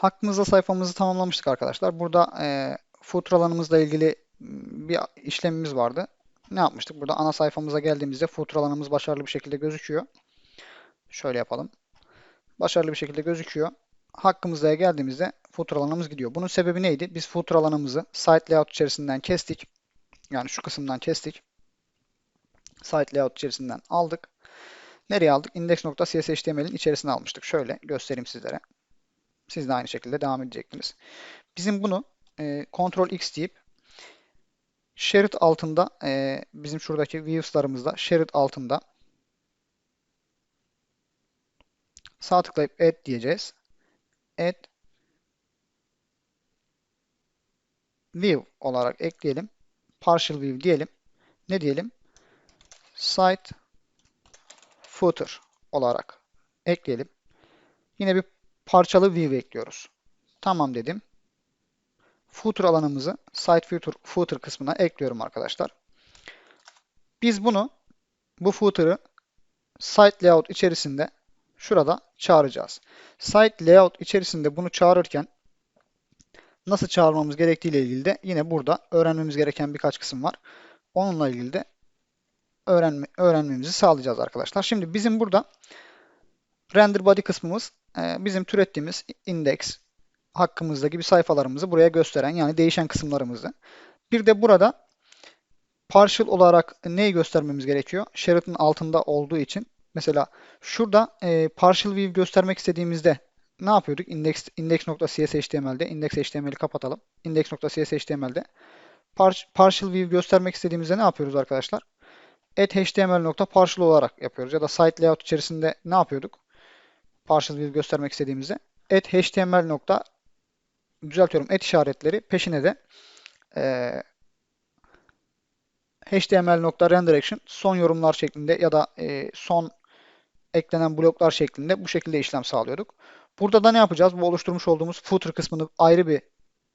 Hakkımızda sayfamızı tamamlamıştık arkadaşlar. Burada e, footer alanımızla ilgili bir işlemimiz vardı. Ne yapmıştık? Burada ana sayfamıza geldiğimizde footer alanımız başarılı bir şekilde gözüküyor. Şöyle yapalım. Başarılı bir şekilde gözüküyor. Hakkımızda geldiğimizde footer alanımız gidiyor. Bunun sebebi neydi? Biz footer alanımızı site layout içerisinden kestik. Yani şu kısımdan kestik. Site layout içerisinden aldık. Nereye aldık? Index.cshtml'in içerisine almıştık. Şöyle göstereyim sizlere. Siz de aynı şekilde devam edecektiniz. Bizim bunu e, Ctrl X deyip Shared altında e, bizim şuradaki views'larımızda Shared altında sağ tıklayıp Add diyeceğiz. Add View olarak ekleyelim. Partial View diyelim. Ne diyelim? Site Footer olarak ekleyelim. Yine bir parçalı view ekliyoruz. Tamam dedim. Footer alanımızı site footer, footer kısmına ekliyorum arkadaşlar. Biz bunu bu footer'ı site layout içerisinde şurada çağıracağız. Site layout içerisinde bunu çağırırken nasıl çağırmamız gerektiği ile ilgili de yine burada öğrenmemiz gereken birkaç kısım var. Onunla ilgili de öğrenme, öğrenmemizi sağlayacağız arkadaşlar. Şimdi bizim burada render body kısmımız bizim türettiğimiz index hakkımızda gibi sayfalarımızı buraya gösteren yani değişen kısımlarımızı. Bir de burada partial olarak neyi göstermemiz gerekiyor? Sheraton altında olduğu için mesela şurada e, partial view göstermek istediğimizde ne yapıyorduk? Index index.cshtml'de index.html'i kapatalım. Index.cshtml'de par partial view göstermek istediğimizde ne yapıyoruz arkadaşlar? Add html.partial olarak yapıyoruz. Ya da site layout içerisinde ne yapıyorduk? Partial view göstermek istediğimizde add html nokta düzeltiyorum et işaretleri peşine de e, html nokta render action son yorumlar şeklinde ya da e, son eklenen bloklar şeklinde bu şekilde işlem sağlıyorduk. Burada da ne yapacağız? Bu oluşturmuş olduğumuz footer kısmını ayrı bir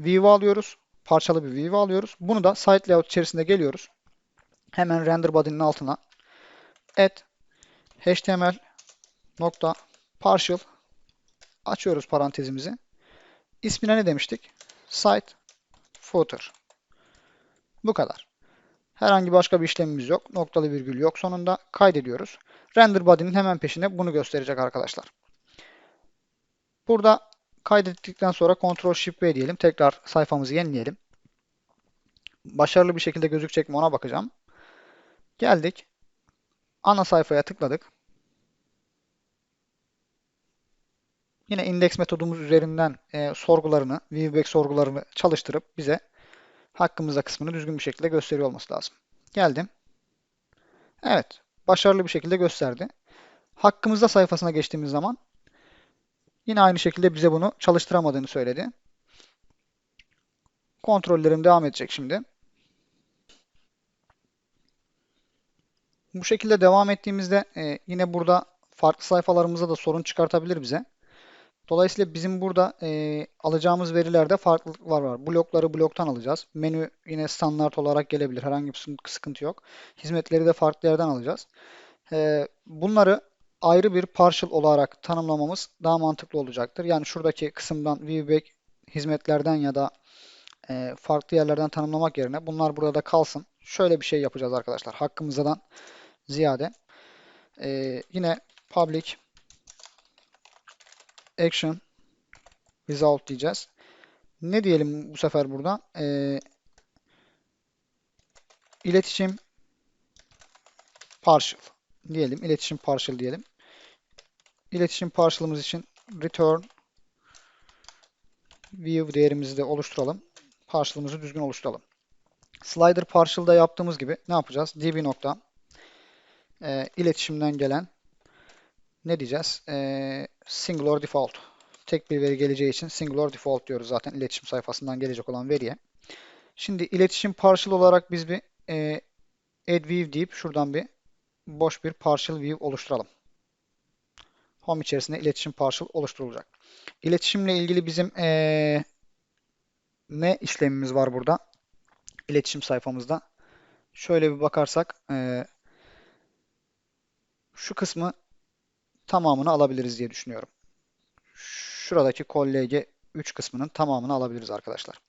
view alıyoruz. Parçalı bir view alıyoruz. Bunu da site layout içerisinde geliyoruz. Hemen render body'nin altına add html nokta partial açıyoruz parantezimizi. İsmine ne demiştik? Site footer. Bu kadar. Herhangi başka bir işlemimiz yok. Noktalı virgül yok. Sonunda kaydediyoruz. Render body'nin hemen peşine bunu gösterecek arkadaşlar. Burada kaydettikten sonra Ctrl Shift V diyelim. Tekrar sayfamızı yenileyelim. Başarılı bir şekilde gözükecek mi ona bakacağım. Geldik. Ana sayfaya tıkladık. Yine indeks metodumuz üzerinden e, sorgularını, viewback sorgularını çalıştırıp bize hakkımızda kısmını düzgün bir şekilde gösteriyor olması lazım. Geldim. Evet. Başarılı bir şekilde gösterdi. Hakkımızda sayfasına geçtiğimiz zaman yine aynı şekilde bize bunu çalıştıramadığını söyledi. Kontrollerim devam edecek şimdi. Bu şekilde devam ettiğimizde e, yine burada farklı sayfalarımıza da sorun çıkartabilir bize. Dolayısıyla bizim burada e, alacağımız verilerde farklılıklar var. Blokları bloktan alacağız. Menü yine standart olarak gelebilir. Herhangi bir sıkıntı yok. Hizmetleri de farklı yerden alacağız. E, bunları ayrı bir partial olarak tanımlamamız daha mantıklı olacaktır. Yani şuradaki kısımdan viewback hizmetlerden ya da e, farklı yerlerden tanımlamak yerine bunlar burada da kalsın. Şöyle bir şey yapacağız arkadaşlar. Hakkımızdan ziyade. E, yine public action result diyeceğiz. Ne diyelim bu sefer burada? Ee, iletişim partial diyelim. İletişim partial diyelim. İletişim partial'ımız için return view değerimizi de oluşturalım. Partial'ımızı düzgün oluşturalım. Slider partial'da yaptığımız gibi ne yapacağız? db nokta e, iletişimden gelen ne diyeceğiz? E, singular default. Tek bir veri geleceği için singular default diyoruz zaten iletişim sayfasından gelecek olan veriye. Şimdi iletişim partial olarak biz bir e, add view deyip şuradan bir boş bir partial view oluşturalım. Home içerisinde iletişim partial oluşturulacak. İletişimle ilgili bizim e, ne işlemimiz var burada? İletişim sayfamızda. Şöyle bir bakarsak e, şu kısmı tamamını alabiliriz diye düşünüyorum. Şuradaki kollege 3 kısmının tamamını alabiliriz arkadaşlar.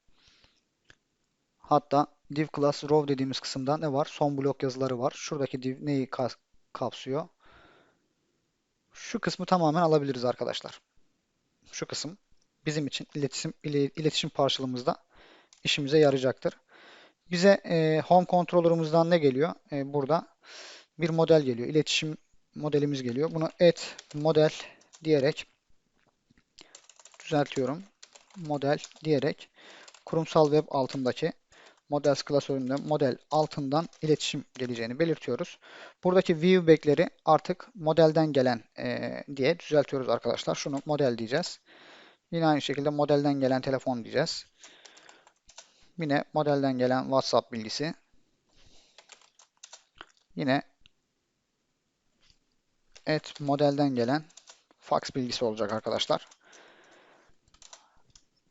Hatta div class row dediğimiz kısımda ne var? Son blok yazıları var. Şuradaki div neyi kapsıyor? Şu kısmı tamamen alabiliriz arkadaşlar. Şu kısım bizim için iletişim iletişim parçalımızda işimize yarayacaktır. Bize e, home controller'ımızdan ne geliyor? E, burada bir model geliyor. İletişim modelimiz geliyor. Bunu add model diyerek düzeltiyorum. Model diyerek kurumsal web altındaki Models klasöründe model altından iletişim geleceğini belirtiyoruz. Buradaki view back'leri artık modelden gelen e, diye düzeltiyoruz arkadaşlar. Şunu model diyeceğiz. Yine aynı şekilde modelden gelen telefon diyeceğiz. Yine modelden gelen WhatsApp bilgisi. Yine et modelden gelen fax bilgisi olacak arkadaşlar.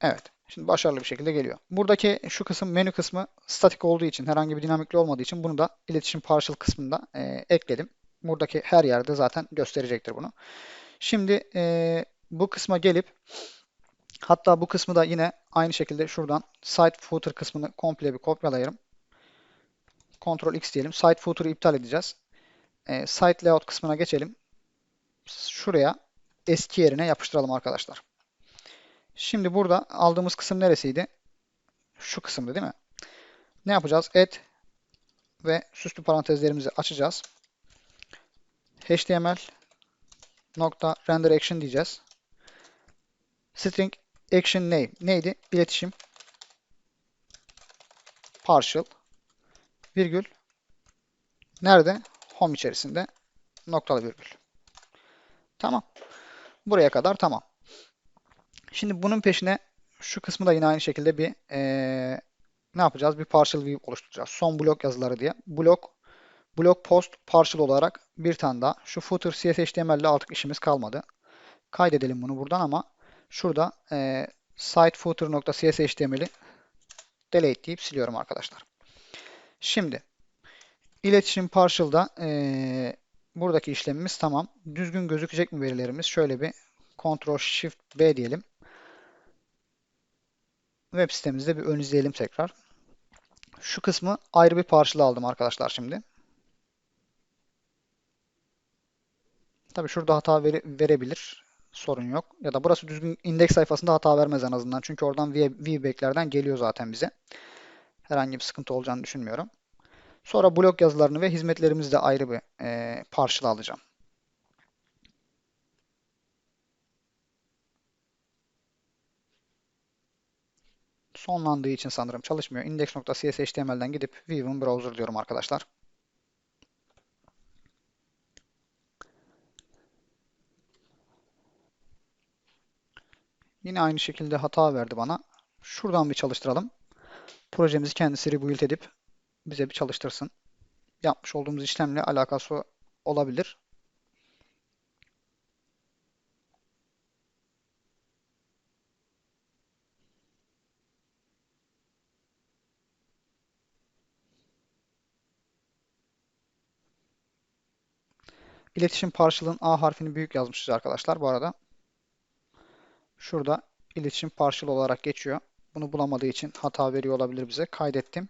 Evet. Şimdi başarılı bir şekilde geliyor. Buradaki şu kısım menü kısmı statik olduğu için herhangi bir dinamikli olmadığı için bunu da iletişim partial kısmında e, ekledim. Buradaki her yerde zaten gösterecektir bunu. Şimdi e, bu kısma gelip hatta bu kısmı da yine aynı şekilde şuradan site footer kısmını komple bir kopyalayalım. Ctrl X diyelim. Site footer'ı iptal edeceğiz. E, site layout kısmına geçelim. Şuraya eski yerine yapıştıralım arkadaşlar. Şimdi burada aldığımız kısım neresiydi? Şu kısımdı değil mi? Ne yapacağız? Add ve süslü parantezlerimizi açacağız. HTML nokta render action diyeceğiz. String action name neydi? İletişim partial virgül nerede? Home içerisinde noktalı virgül. Tamam. Buraya kadar tamam. Şimdi bunun peşine şu kısmı da yine aynı şekilde bir ee, ne yapacağız? Bir partial view oluşturacağız. Son blok yazıları diye. Blok blok post partial olarak bir tane daha. Şu footer CSHTML ile artık işimiz kalmadı. Kaydedelim bunu buradan ama şurada e, site footer.cshtml'i delete deyip siliyorum arkadaşlar. Şimdi iletişim partial'da e, buradaki işlemimiz tamam. Düzgün gözükecek mi verilerimiz? Şöyle bir Ctrl Shift B diyelim. Web sitemizde bir ön izleyelim tekrar. Şu kısmı ayrı bir parçalı aldım arkadaşlar şimdi. Tabi şurada hata vere, verebilir. Sorun yok. Ya da burası düzgün indeks sayfasında hata vermez en azından. Çünkü oradan VBack'lerden geliyor zaten bize. Herhangi bir sıkıntı olacağını düşünmüyorum. Sonra blok yazılarını ve hizmetlerimizi de ayrı bir e, parçalı alacağım. sonlandığı için sanırım çalışmıyor. Index.cshtml'den gidip View'un browser diyorum arkadaşlar. Yine aynı şekilde hata verdi bana. Şuradan bir çalıştıralım. Projemizi kendisi rebuild edip bize bir çalıştırsın. Yapmış olduğumuz işlemle alakası olabilir. İletişim parçalığın A harfini büyük yazmışız arkadaşlar bu arada. Şurada iletişim parçalı olarak geçiyor. Bunu bulamadığı için hata veriyor olabilir bize. Kaydettim.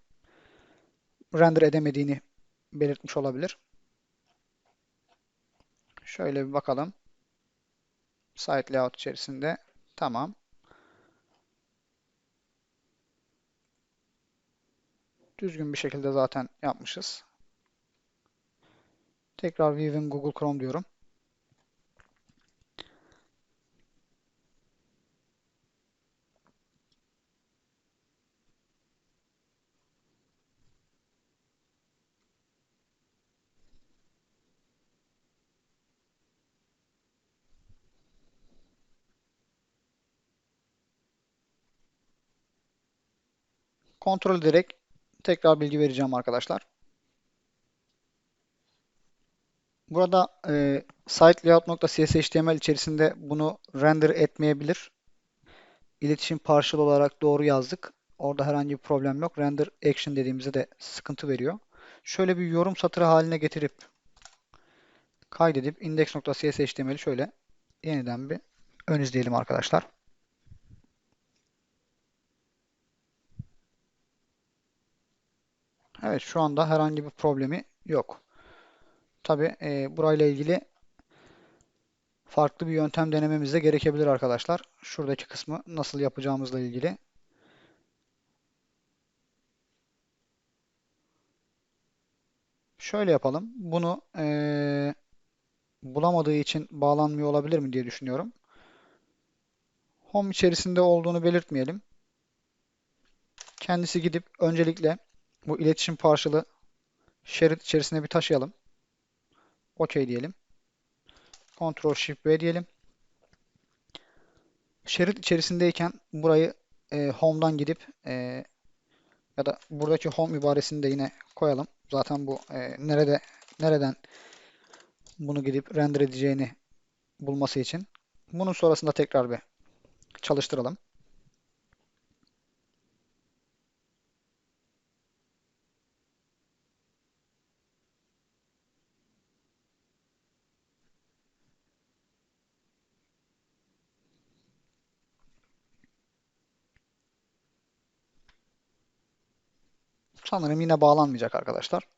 Render edemediğini belirtmiş olabilir. Şöyle bir bakalım. Site layout içerisinde. Tamam. Düzgün bir şekilde zaten yapmışız. Tekrar View'in Google Chrome diyorum. Kontrol ederek tekrar bilgi vereceğim arkadaşlar. Burada e, site layout.cshtml içerisinde bunu render etmeyebilir. İletişim partial olarak doğru yazdık. Orada herhangi bir problem yok. Render action dediğimizde de sıkıntı veriyor. Şöyle bir yorum satırı haline getirip kaydedip index.cshtml'i şöyle yeniden bir ön izleyelim arkadaşlar. Evet şu anda herhangi bir problemi yok. Tabi e, burayla ilgili farklı bir yöntem denememiz de gerekebilir arkadaşlar. Şuradaki kısmı nasıl yapacağımızla ilgili. Şöyle yapalım. Bunu e, bulamadığı için bağlanmıyor olabilir mi diye düşünüyorum. Home içerisinde olduğunu belirtmeyelim. Kendisi gidip öncelikle bu iletişim parçalı şerit içerisine bir taşıyalım. OK diyelim. Ctrl Shift V diyelim. Şerit içerisindeyken burayı e, Home'dan gidip e, ya da buradaki Home ibaresini de yine koyalım. Zaten bu e, nerede nereden bunu gidip render edeceğini bulması için. Bunun sonrasında tekrar bir çalıştıralım. Sanırım yine bağlanmayacak arkadaşlar.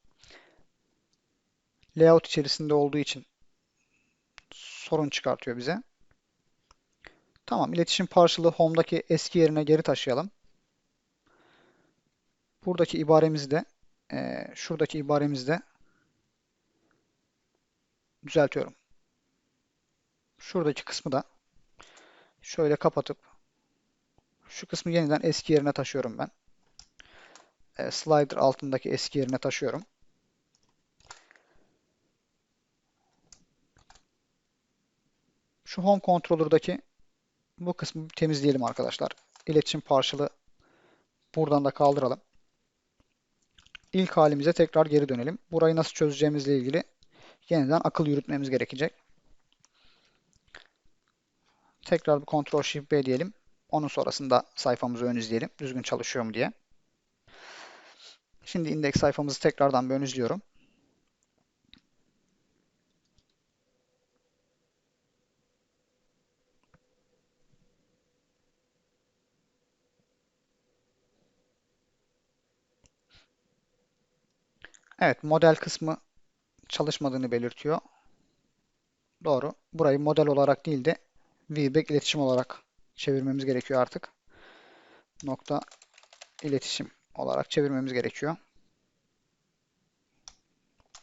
Layout içerisinde olduğu için sorun çıkartıyor bize. Tamam, iletişim parçalı home'daki eski yerine geri taşıyalım. Buradaki ibaremizi de e, şuradaki ibaremizi de düzeltiyorum. Şuradaki kısmı da şöyle kapatıp şu kısmı yeniden eski yerine taşıyorum ben. E, slider altındaki eski yerine taşıyorum. Şu home controller'daki bu kısmı temizleyelim arkadaşlar. İletişim parçalı buradan da kaldıralım. İlk halimize tekrar geri dönelim. Burayı nasıl çözeceğimizle ilgili yeniden akıl yürütmemiz gerekecek. Tekrar bir Ctrl Shift B diyelim. Onun sonrasında sayfamızı ön izleyelim. Düzgün çalışıyor mu diye. Şimdi indeks sayfamızı tekrardan bir ön. Evet, model kısmı çalışmadığını belirtiyor. Doğru. Burayı model olarak değil de VBAC iletişim olarak çevirmemiz gerekiyor artık. Nokta iletişim olarak çevirmemiz gerekiyor.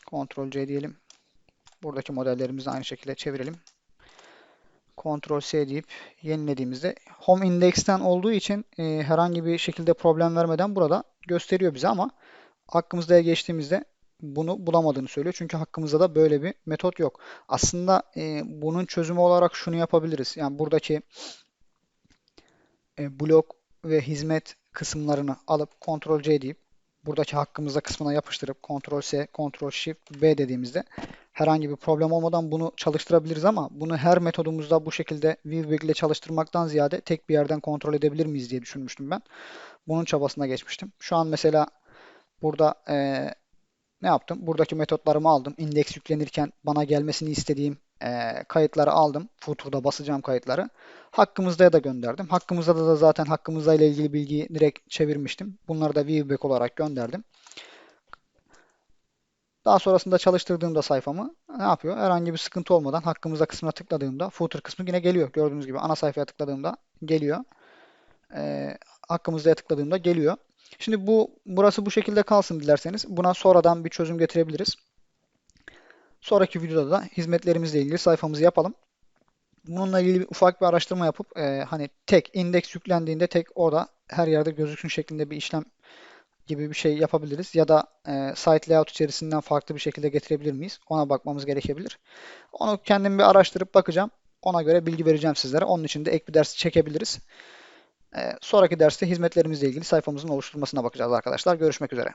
Ctrl C diyelim. Buradaki modellerimizi aynı şekilde çevirelim. Ctrl C deyip yenilediğimizde Home Index'ten olduğu için e, herhangi bir şekilde problem vermeden burada gösteriyor bize ama hakkımızda geçtiğimizde bunu bulamadığını söylüyor. Çünkü hakkımızda da böyle bir metot yok. Aslında e, bunun çözümü olarak şunu yapabiliriz. Yani buradaki e, blok ve hizmet kısımlarını alıp Ctrl C deyip buradaki hakkımızda kısmına yapıştırıp Ctrl C, Ctrl Shift B dediğimizde herhangi bir problem olmadan bunu çalıştırabiliriz ama bunu her metodumuzda bu şekilde ViewBig ile çalıştırmaktan ziyade tek bir yerden kontrol edebilir miyiz diye düşünmüştüm ben. Bunun çabasına geçmiştim. Şu an mesela burada e, ne yaptım? Buradaki metotlarımı aldım. İndeks yüklenirken bana gelmesini istediğim e, kayıtları aldım. Footer'da basacağım kayıtları. Hakkımızda da gönderdim. Hakkımızda da zaten hakkımızda ile ilgili bilgiyi direkt çevirmiştim. Bunları da viewback olarak gönderdim. Daha sonrasında çalıştırdığımda sayfamı ne yapıyor? Herhangi bir sıkıntı olmadan hakkımızda kısmına tıkladığımda footer kısmı yine geliyor. Gördüğünüz gibi ana sayfaya tıkladığımda geliyor. E, hakkımızda tıkladığımda geliyor. Şimdi bu burası bu şekilde kalsın dilerseniz. Buna sonradan bir çözüm getirebiliriz. Sonraki videoda da hizmetlerimizle ilgili sayfamızı yapalım. Bununla ilgili bir ufak bir araştırma yapıp e, hani tek indeks yüklendiğinde tek orada her yerde gözüksün şeklinde bir işlem gibi bir şey yapabiliriz. Ya da e, site layout içerisinden farklı bir şekilde getirebilir miyiz? Ona bakmamız gerekebilir. Onu kendim bir araştırıp bakacağım. Ona göre bilgi vereceğim sizlere. Onun için de ek bir ders çekebiliriz. E, sonraki derste hizmetlerimizle ilgili sayfamızın oluşturulmasına bakacağız arkadaşlar. Görüşmek üzere.